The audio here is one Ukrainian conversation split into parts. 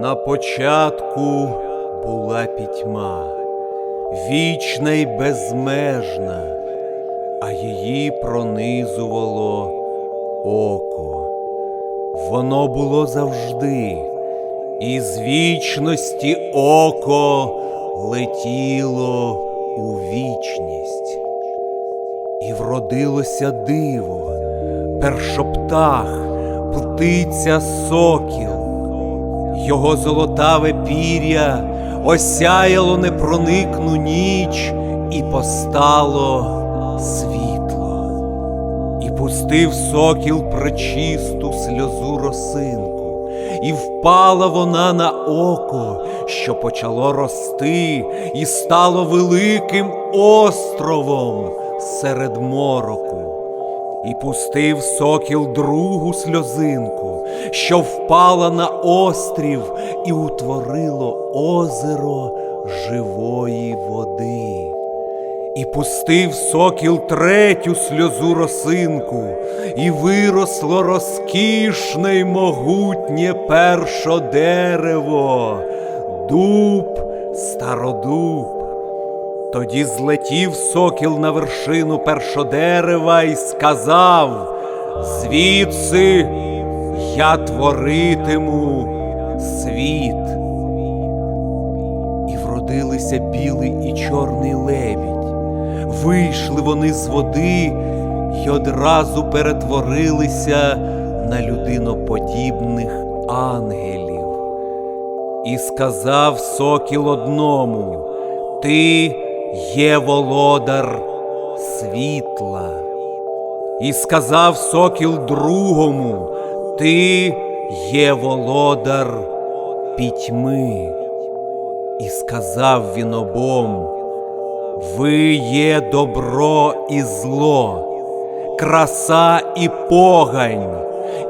На початку була пітьма, вічна й безмежна, а її пронизувало око. Воно було завжди, і з вічності око летіло у вічність. І вродилося диво, першоптах, птиця сокіл. Його золотаве пір'я осяяло непроникну ніч і постало світло, і пустив сокіл пречисту сльозу росинку, і впала вона на око, що почало рости, і стало великим островом серед мороку. І пустив сокіл другу сльозинку, що впала на острів і утворило озеро живої води. І пустив сокіл третю сльозу росинку, і виросло розкішне й могутнє першо дерево, дуб стародуб. Тоді злетів сокіл на вершину першодерева і сказав: Звідси я творитиму світ. І вродилися білий і чорний лебідь. Вийшли вони з води й одразу перетворилися на людиноподібних ангелів. І сказав сокіл одному: Ти є володар світла. І сказав сокіл другому, Ти є володар пітьми. І сказав він обом, Ви є добро і зло, краса і погань,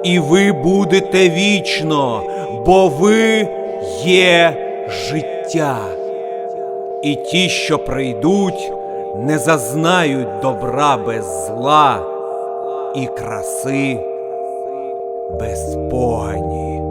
і ви будете вічно, бо ви є життя. І ті, що прийдуть, не зазнають добра без зла і краси без погані.